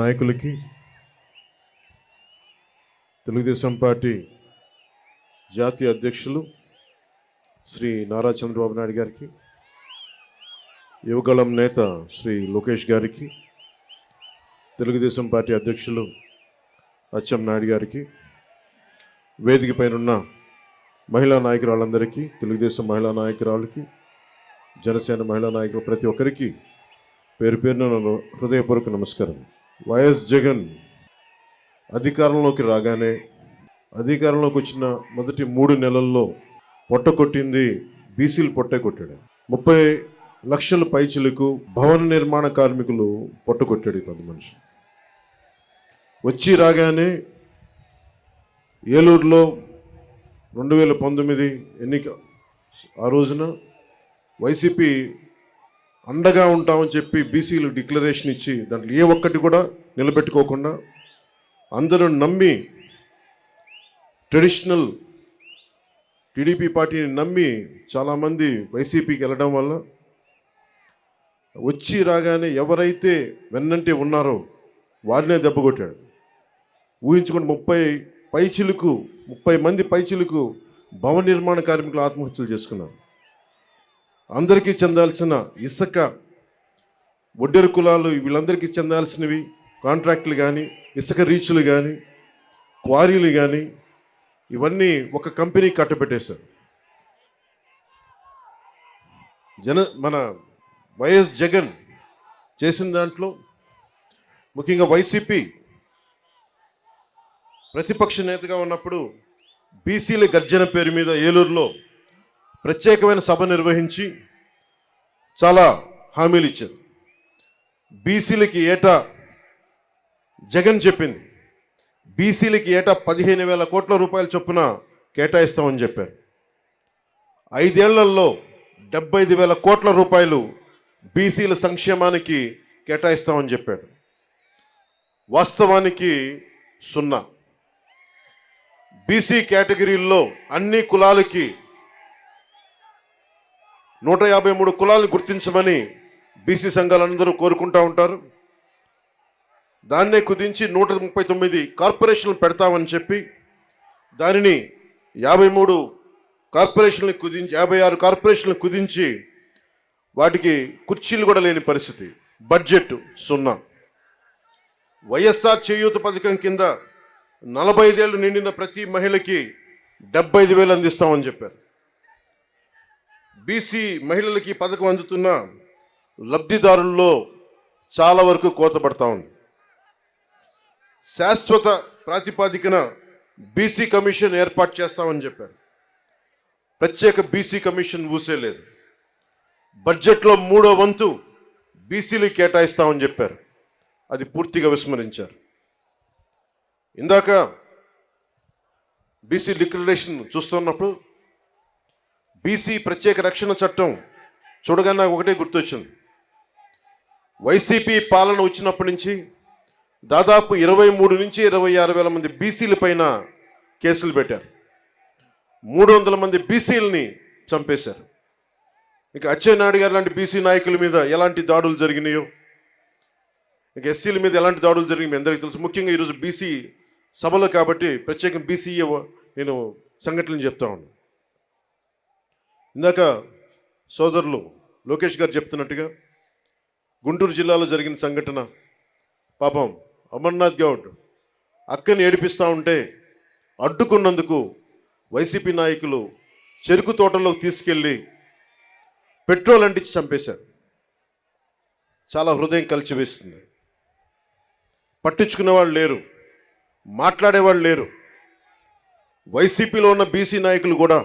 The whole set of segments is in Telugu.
నాయకులకి తెలుగుదేశం పార్టీ జాతీయ అధ్యక్షులు శ్రీ నారా చంద్రబాబు నాయుడు గారికి యువగళం నేత శ్రీ లోకేష్ గారికి తెలుగుదేశం పార్టీ అధ్యక్షులు అచ్చెం నాయుడు గారికి వేదిక పైనున్న మహిళా నాయకురాళ్ళందరికీ తెలుగుదేశం మహిళా నాయకురాళ్ళకి జనసేన మహిళా నాయకులు ప్రతి ఒక్కరికి పేరు పేరున హృదయపూర్వక నమస్కారం. వైఎస్ జగన్ అధికారంలోకి రాగానే అధికారంలోకి వచ్చిన మొదటి మూడు నెలల్లో పొట్ట కొట్టింది బీసీలు పొట్టే కొట్టాడు. ముప్పై లక్షల పైచిలకు భవన నిర్మాణ కార్మికులు పొట్ట కొట్టాడు ఈ మనిషి. వచ్చి రాగానే ఏలూరులో రెండు వేల పంతొమ్మిది ఎన్నిక ఆ రోజున వైసీపీ అండగా ఉంటామని చెప్పి బీసీలు డిక్లరేషన్ ఇచ్చి దాంట్లో ఏ ఒక్కటి కూడా నిలబెట్టుకోకుండా అందరూ నమ్మి ట్రెడిషనల్ టీడీపీ పార్టీని నమ్మి చాలామంది వైసీపీకి వెళ్ళడం వల్ల వచ్చి రాగానే ఎవరైతే వెన్నంటే ఉన్నారో వారినే దెబ్బ కొట్టాడు. ఊహించుకుని ముప్పై పైచిలుకు ముప్పై మంది పైచిలుకు భవన నిర్మాణ కార్మికులు ఆత్మహత్యలు చేసుకున్నారు. అందరికీ చెందాల్సిన ఇసుక ఒడ్డెర కులాలు వీళ్ళందరికీ చెందాల్సినవి. కాంట్రాక్టులు కానీ ఇసుక రీచ్లు కానీ క్వారీలు కానీ ఇవన్నీ ఒక కంపెనీ కట్టబెట్టేశారు. జన మన వైఎస్ జగన్ చేసిన దాంట్లో ముఖ్యంగా వైసీపీ ప్రతిపక్ష నేతగా ఉన్నప్పుడు బీసీల గర్జన పేరు మీద ఏలూరులో ప్రత్యేకమైన సభ నిర్వహించి చాలా హామీలు ఇచ్చారు. బీసీలకి ఏటా జగన్ చెప్పింది. బీసీలకి ఏటా పదిహేను వేల కోట్ల రూపాయల చొప్పున కేటాయిస్తామని చెప్పారు. ఐదేళ్ళలో డెబ్బై ఐదు వేల కోట్ల రూపాయలు బీసీల సంక్షేమానికి కేటాయిస్తామని చెప్పాడు. వాస్తవానికి సున్నా. బీసీ కేటగిరీల్లో అన్ని కులాలకి నూట యాభై మూడు కులాలను గుర్తించమని బీసీ సంఘాలందరూ కోరుకుంటా ఉంటారు. దాన్నే కుదించి నూట ముప్పై తొమ్మిది కార్పొరేషన్లు పెడతామని చెప్పి దానిని యాభై మూడు కార్పొరేషన్లు కుదించి యాభై ఆరు కార్పొరేషన్లు కుదించి వాటికి కుర్చీలు కూడా లేని పరిస్థితి. బడ్జెట్ సున్నా. వైఎస్ఆర్ చేయూత పథకం కింద నలభై ఐదేళ్ళు నిండిన ప్రతి మహిళకి డెబ్బై ఐదు వేలు అందిస్తామని చెప్పారు. బీసీ మహిళలకి పథకం అందుతున్న లబ్ధిదారుల్లో చాలా వరకు కోతపడతా ఉంది. శాశ్వత ప్రాతిపాదికన బీసీ కమిషన్ ఏర్పాటు చేస్తామని చెప్పారు. ప్రత్యేక బీసీ కమిషన్ ఊసేలేదు బడ్జెట్లో మూడో వంతు బీసీలు కేటాయిస్తామని చెప్పారు. అది పూర్తిగా విస్మరించారు. ఇందాక బీసీ లిక్విడేషన్ చూస్తున్నప్పుడు బీసీ ప్రత్యేక రక్షణ చట్టం చూడగానే నాకు ఒకటే గుర్తొచ్చింది. వైసీపీ పాలన వచ్చినప్పటి నుంచి దాదాపు ఇరవై మూడు నుంచి ఇరవై ఆరు వేల మంది బీసీల పైన కేసులు పెట్టారు. మూడు వందల మంది బీసీలని చంపేశారు. ఇక అచ్చెన్నాయుడు గారు లాంటి బీసీ నాయకుల మీద ఎలాంటి దాడులు జరిగినాయో ఇక ఎస్సీల మీద ఎలాంటి దాడులు జరిగినాయి మీ అందరికీ తెలుసు. ముఖ్యంగా ఈరోజు బీసీ సభలో కాబట్టి ప్రత్యేకం బీసీ నేను సంఘటనలు చెప్తా ఉన్నాను. ఇందాక సోదరులు లోకేష్ గారు చెప్తున్నట్టుగా గుంటూరు జిల్లాలో జరిగిన సంఘటన పాపం అమర్నాథ్ గౌడ్ అక్కని ఏడిపిస్తూ ఉంటే అడ్డుకున్నందుకు వైసీపీ నాయకులు చెరుకు తోటలోకి తీసుకెళ్ళి పెట్రోల్ అంటించి చంపేశారు. చాలా హృదయం కలిచివేస్తుంది పట్టించుకునే వాళ్ళు లేరు మాట్లాడేవాళ్ళు లేరు. వైసీపీలో ఉన్న బీసీ నాయకులు కూడా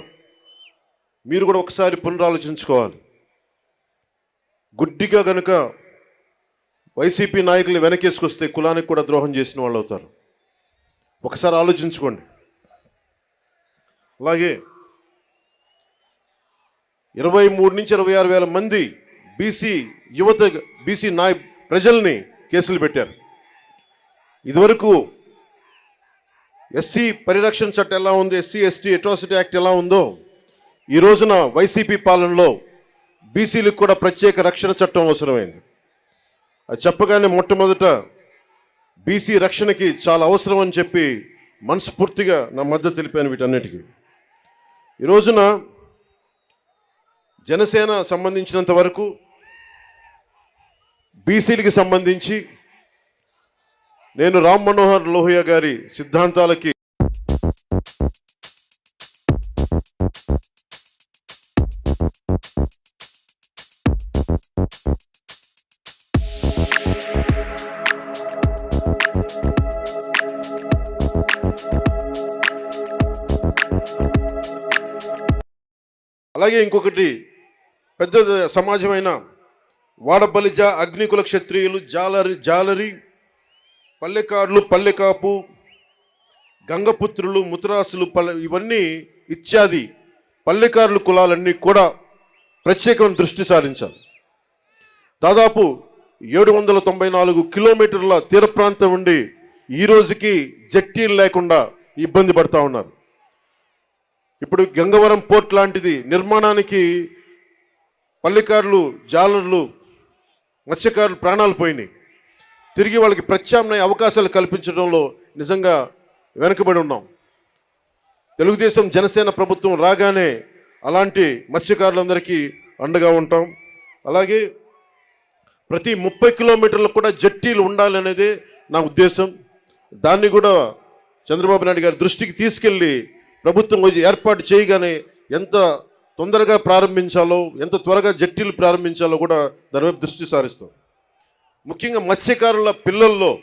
మీరు కూడా ఒకసారి పునరాలోచించుకోవాలి. గుడ్డిగా కనుక వైసీపీ నాయకులు వెనకేసుకొస్తే కులానికి కూడా ద్రోహం చేసిన వాళ్ళు అవుతారు. ఒకసారి ఆలోచించుకోండి. అలాగే ఇరవై మూడు నుంచి ఇరవై ఆరు వేల మంది బీసీ యువత బీసీ నాయ ప్రజల్ని కేసులు పెట్టారు. ఇదివరకు ఎస్సీ పరిరక్షణ చట్టం ఎలా ఉంది? ఎస్సీ ఎస్టీ అట్రాసిటీ యాక్ట్ ఎలా ఉందో ఈ రోజున వైసీపీ పాలనలో బీసీలకు కూడా ప్రత్యేక రక్షణ చట్టం అవసరమైంది. అది చెప్పగానే మొట్టమొదట బీసీ రక్షణకి చాలా అవసరం అని చెప్పి మనస్ఫూర్తిగా నా మద్దతు తెలిపాను వీటన్నిటికీ. ఈ రోజున జనసేన సంబంధించినంత వరకు బీసీలకి సంబంధించి నేను రామ్ మనోహర్ లోహియా గారి సిద్ధాంతాలకి అలాగే ఇంకొకటి పెద్ద సమాజమైన వాడబలిజ అగ్నికుల క్షత్రియులు జాలరి జాలరి పల్లెకారులు పల్లెకాపు గంగపుత్రులు ముతరాసులు పల్లె ఇవన్నీ ఇత్యాది పల్లెకారుల కులాలన్నీ కూడా ప్రత్యేకమైన దృష్టి సారించాలి దాదాపు ఏడు వందల తొంభై నాలుగు కిలోమీటర్ల తీర ప్రాంతం ఉండి ఈ రోజుకి జట్టీలు లేకుండా ఇబ్బంది పడతా ఉన్నారు. ఇప్పుడు గంగవరం పోర్ట్ లాంటిది నిర్మాణానికి పల్లెకారులు జాలర్లు మత్స్యకారులు ప్రాణాలు పోయినాయి. తిరిగి వాళ్ళకి ప్రత్యామ్నాయ అవకాశాలు కల్పించడంలో నిజంగా వెనుకబడి ఉన్నాం. తెలుగుదేశం జనసేన ప్రభుత్వం రాగానే అలాంటి మత్స్యకారులందరికీ అండగా ఉంటాం. అలాగే ప్రతి ముప్పై కిలోమీటర్లకు కూడా జట్టీలు ఉండాలనేదే నా ఉద్దేశం. దాన్ని కూడా చంద్రబాబు నాయుడు గారి దృష్టికి తీసుకెళ్ళి ప్రభుత్వం ఏర్పాటు చేయగానే ఎంత తొందరగా ప్రారంభించాలో ఎంత త్వరగా జట్టీలు ప్రారంభించాలో కూడా దానివైపు దృష్టి సారిస్తాం. ముఖ్యంగా మత్స్యకారుల పిల్లల్లో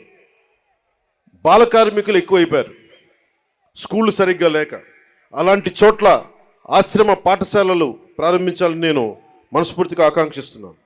బాల కార్మికులు ఎక్కువైపోయారు. స్కూళ్ళు సరిగ్గా లేక. అలాంటి చోట్ల ఆశ్రమ పాఠశాలలు ప్రారంభించాలని నేను మనస్ఫూర్తిగా ఆకాంక్షిస్తున్నాను.